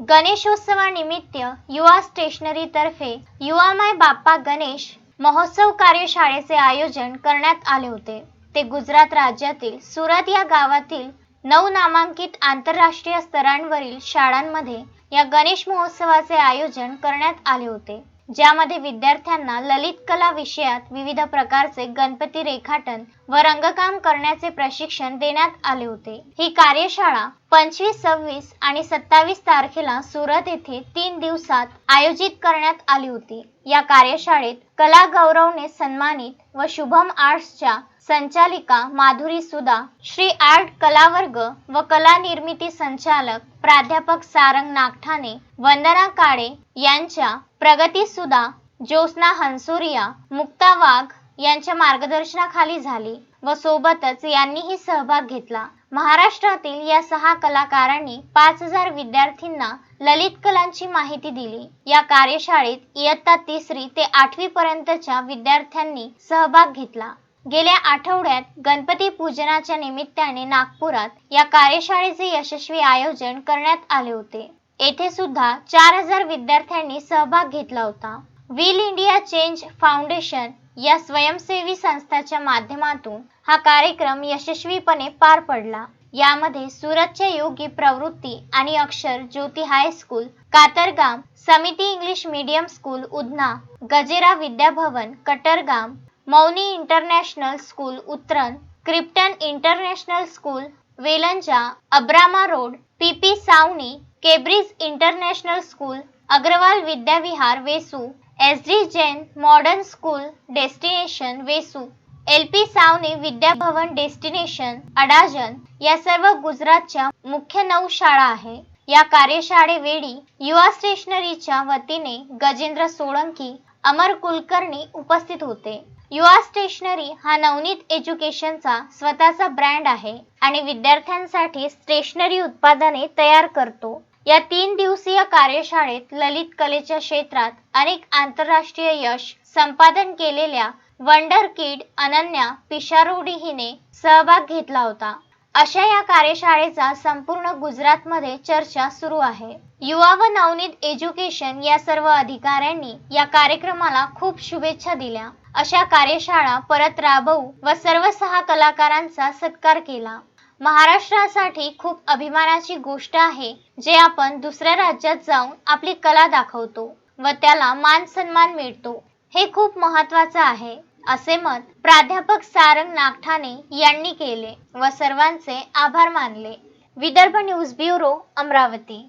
गणेशोत्सवानिमित्त युवा स्टेशनरीतर्फे युवा माय बाप्पा गणेश महोत्सव कार्यशाळेचे आयोजन करण्यात आले होते. ते गुजरात राज्यातील सुरत या गावातील नऊ नामांकित आंतरराष्ट्रीय स्तरांवरील शाळांमध्ये या गणेश महोत्सवाचे आयोजन करण्यात आले होते. ज्यामध्ये विद्यार्थ्यांना ललित कला विषयात विविध प्रकारचे गणपती रेखाटन व रंगकाम करण्याचे प्रशिक्षण देण्यात आले होते. ही कार्यशाळा पंचवीस सव्वीस आणि सत्तावीस तारखेला सुरत येथे तीन दिवसात आयोजित करण्यात आली होती. या कार्यशाळेत कला गौरवने सन्मानित व शुभम आर्ट्सच्या संचालिका माधुरी सुधा श्री आर्ट कलावर्ग व कला निर्मिती संचालक प्राध्यापक सारंग नागठाणे वंदना काळे यांच्या प्रगती सुदा ज्योत्स्ना हंसुरिया मुक्ता वाघ यांच्या मार्गदर्शनाखाली झाली व सोबतच यांनीही सहभाग घेतला. महाराष्ट्रातील या सहा कलाकारांनी पाच हजार विद्यार्थ्यांना ललित कलांची माहिती दिली. या कार्यशाळेत इयत्ता तिसरी ते आठवी पर्यंतच्या विद्यार्थ्यांनी सहभाग घेतला. गेल्या आठवड्यात गणपती पूजनाच्या निमित्ताने नागपुरात या कार्यशाळेचे यशस्वी आयोजन करण्यात आले होते. येथे सुद्धा चार हजार विद्यार्थ्यांनी सहभाग घेतला होता. व्हील इंडिया चेंज फाउंडेशन या स्वयंसेवी संस्थाच्या माध्यमातून हा कार्यक्रम यशस्वीपणे पार पडला. यामध्ये सुरतच्या योगी प्रवृत्ती आणि अक्षर Jyoti high school Katargam Samiti English medium school Udhna Gajera Vidyabhavan Katargam Mauni international school Utran Krypton international school Velanja Abrama road PP Savani Cambridge international school Agrawal Vidyavihar Vesu S D Jain modern school destination Vesu L P Savani Vidyabhavan destination Adajan या सर्व गुजरातच्या मुख्य नऊ शाळा आहे. या कार्यशाळेवेळी युवा स्टेशनरीच्या वतीने गजेंद्र सोळंकी अमर कुलकर्णी उपस्थित होते. युवा स्टेशनरी हा नवनीत एज्युकेशनचा स्वतःचा ब्रँड आहे आणि विद्यार्थ्यांसाठी स्टेशनरी उत्पादने तयार करतो. या तीन दिवसीय कार्यशाळेत ललित कलेच्या क्षेत्रात अनेक आंतरराष्ट्रीय यश संपादन केलेल्या वंडर किड अनन्या पिशारोडी हिने सहभाग घेतला होता. अशा या कार्यशाळेचा संपूर्ण गुजरातमध्ये चर्चा सुरू आहे. युवा व नवनीत एज्युकेशन या सर्व अधिकाऱ्यांनी या कार्यक्रमाला खूप शुभेच्छा दिल्या. अशा कार्यशाळा परत राबवू व सर्व सहा कलाकारांचा सत्कार केला. महाराष्ट्रासाठी खूप अभिमानाची गोष्ट आहे जे आपण दुसऱ्या राज्यात जाऊन आपली कला दाखवतो व त्याला मान सन्मान मिळतो. हे खूप महत्वाचं आहे असे मत प्राध्यापक सारंग नागठाणे यांनी केले व सर्वांचे आभार मानले. Vidarbha news bureau Amravati.